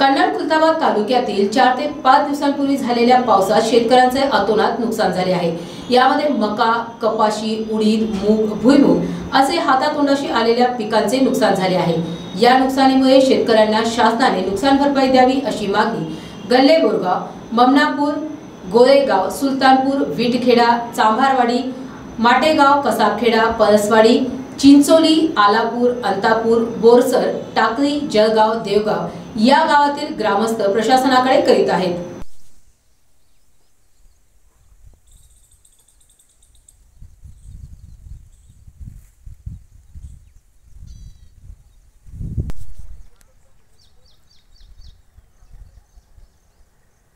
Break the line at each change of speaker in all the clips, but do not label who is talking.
कन्नड खुलताबाद तालुक्यातील चार ते पाच दिवसांपूर्वी झालेल्या पावसात शेतकऱ्यांचे अतोनात नुकसान झाले आहे. यामध्ये मका कपाशी उडीद मूग भुईमूग असे हातातोंडाशी आलेल्या पिकांचे नुकसान झाले आहे. या नुकसानीमुळे शेतकऱ्यांना शासनाने नुकसान भरपाई द्यावी अशी मागणी गल्ले बोरगाव ममनापूर गोळेगाव सुलतानपूर विटखेडा चांभारवाडी माटेगाव कसाबखेडा पळसवाडी चिंचोली आलापूर अंतापूर बोरसर टाकळी जळगाव देवगाव या गावातील ग्रामस्थ प्रशासनाकडे करीत आहेत.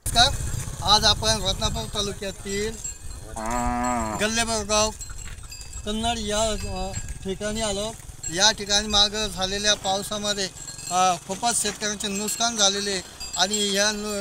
नमस्कार. आज आपण रत्नापूर तालुक्यातील गल्लेबरगाव कन्नड या ठिकाणी आलो. या ठिकाणी माग झालेल्या पावसामध्ये खूपच शेतकऱ्यांचे नुकसान झालेले आणि या नु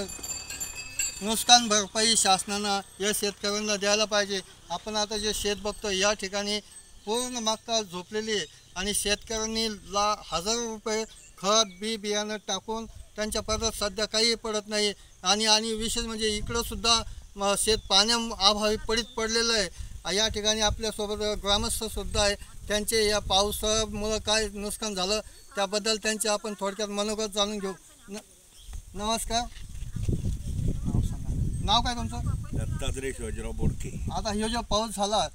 नुकसान भरपाई शासनानं या शेतकऱ्यांना द्यायला पाहिजे. आपण आता जे शेत बघतो या ठिकाणी पूर्ण मागता झोपलेली आहे आणि शेतकऱ्यांनी ला हजारो रुपये खत बी बियाणं टाकून त्यांच्या परत सध्या काही पडत नाही. आणि आणि विशेष म्हणजे इकडंसुद्धा शेत पाण्या अभावी पडीत पडलेलं आहे. या ठिकाणी आपल्यासोबत ग्रामस्थ सुद्धा आहे. त्यांचे या पावसामुळं काय नुकसान झालं त्याबद्दल त्यांचे आपण थोडक्यात मनोगत जाणून घेऊ. न नमस्कार. नाव काय तुमचं?
दत्तात्रय शिवाजीराव बोडके.
आता हे जो पाऊस झाला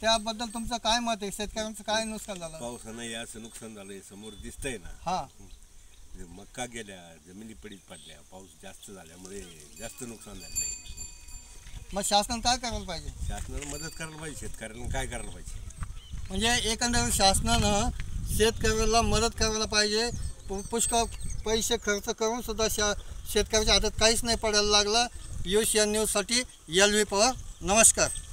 त्याबद्दल तुमचं काय मत आहे? शेतकऱ्यांचं काय नुकसान झालं?
पावसानं याचं नुकसान झालंय समोर दिसतंय ना.
हा.
मक्का गेल्या जमिनी पडीत पडल्या. पाऊस जास्त झाल्यामुळे जास्त नुकसान झालं नाही
मग शासनानं काय करायला पाहिजे?
शासनानं मदत करायला पाहिजे शेतकऱ्यांना काय करायला पाहिजे?
म्हणजे एकंदरीत शासनानं शेतकऱ्याला मदत करायला पाहिजे. पु- पुष्कळ पैसे खर्च करून सुद्धा शा शेतकऱ्याच्या हातात काहीच नाही पडायला लागलं. यश या न्यूजसाठी एल व्ही पवार नमस्कार.